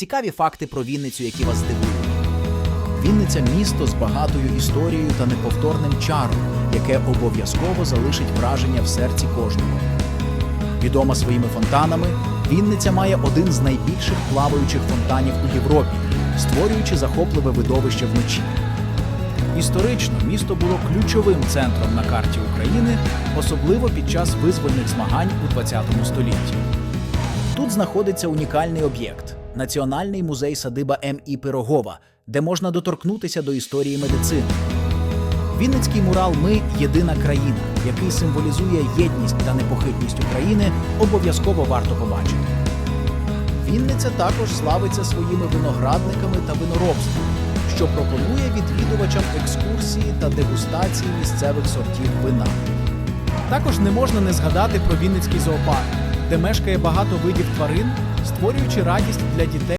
Цікаві факти про Вінницю, які вас здивують. Вінниця місто з багатою історією та неповторним чаром, яке обов'язково залишить враження в серці кожного. Відома своїми фонтанами, Вінниця має один з найбільших плаваючих фонтанів у Європі, створюючи захопливе видовище вночі. Історично місто було ключовим центром на карті України, особливо під час визвольних змагань у ХХ столітті. Тут знаходиться унікальний об'єкт Національний музей садиба М.І. Пирогова, де можна доторкнутися до історії медицини. Вінницький мурал Ми єдина країна, який символізує єдність та непохитність України, обов'язково варто побачити. Вінниця також славиться своїми виноградниками та виноробством, що пропонує відвідувачам екскурсії та дегустації місцевих сортів вина. Також не можна не згадати про Вінницький зоопарк, де мешкає багато видів тварин, створюючи радість для дітей.